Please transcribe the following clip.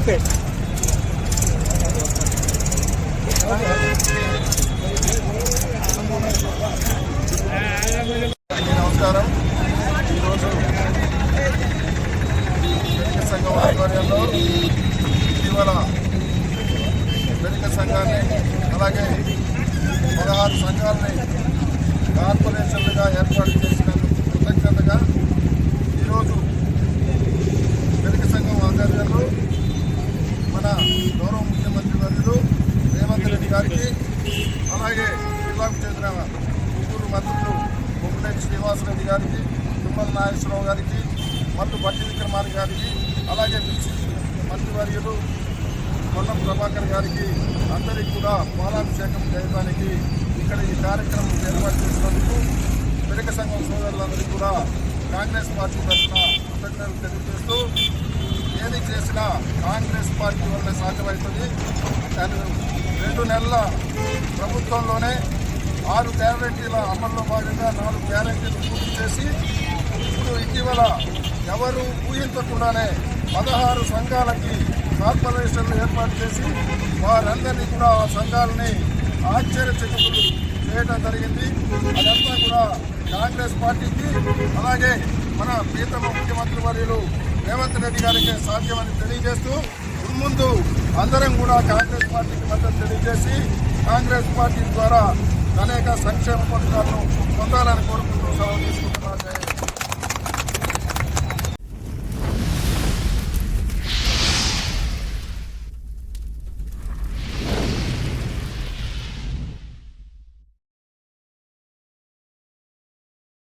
Okay అందరికీ నమస్కారం ఈరోజు వెనుక సంఘం ఆధ్వర్యంలో ఇటీవల వెనుక సంఘాన్ని అలాగే పదహారు సంఘాలని కార్పొరేషన్లుగా ఏర్పాటు చేసినందుకు కృతజ్ఞతగా ఈరోజు వెనుక సంఘం ఆధ్వర్యంలో మన గౌరవ ముఖ్యమంత్రి వర్యులు రేవంత్ రెడ్డి గారికి అలాగే జిల్లాకు చెందిన ముగ్గురు మంత్రులు బొమ్మనేని శ్రీనివాసరెడ్డి గారికి తుమ్మల నాగేశ్వరరావు గారికి మల్లు బట్టి విక్రమారి గారికి అలాగే మంత్రివర్యులు పొన్నం ప్రభాకర్ గారికి అందరికీ కూడా పాలాభిషేకం చేయడానికి ఇక్కడ ఈ కార్యక్రమం ఏర్పాటు చేసినందుకు వెనుక సంఘం సోదరులందరికీ కూడా కాంగ్రెస్ పార్టీ తరఫున కృతజ్ఞతలు తెలియజేస్తూ ఏది చేసినా కాంగ్రెస్ పార్టీ వల్ల సాధ్యమవుతుంది. కానీ రెండు నెలల ప్రభుత్వంలోనే ఆరు గ్యారంటీల అమల్లో భాగంగా నాలుగు గ్యారంటీలు పూర్తి చేసి ఇప్పుడు ఇటీవల ఎవరు ఊహించకుండానే పదహారు సంఘాలకి కార్పొరేషన్లు ఏర్పాటు చేసి వారందరినీ కూడా ఆ సంఘాలని ఆశ్చర్యచకులు చేయడం జరిగింది. అదంతా కూడా కాంగ్రెస్ పార్టీకి అలాగే మన ప్రీతమ ముఖ్యమంత్రి వర్యులు రేవంత్ రెడ్డి గారికి సాధ్యమని తెలియజేస్తూ ముందు అందరం కూడా కాంగ్రెస్ పార్టీకి మద్దతు తెలియజేసి కాంగ్రెస్ పార్టీ ద్వారా అనేక సంక్షేమ పథకాలను పొందాలని కోరుకుంటూ సెలవు తీసుకుంటున్నాను.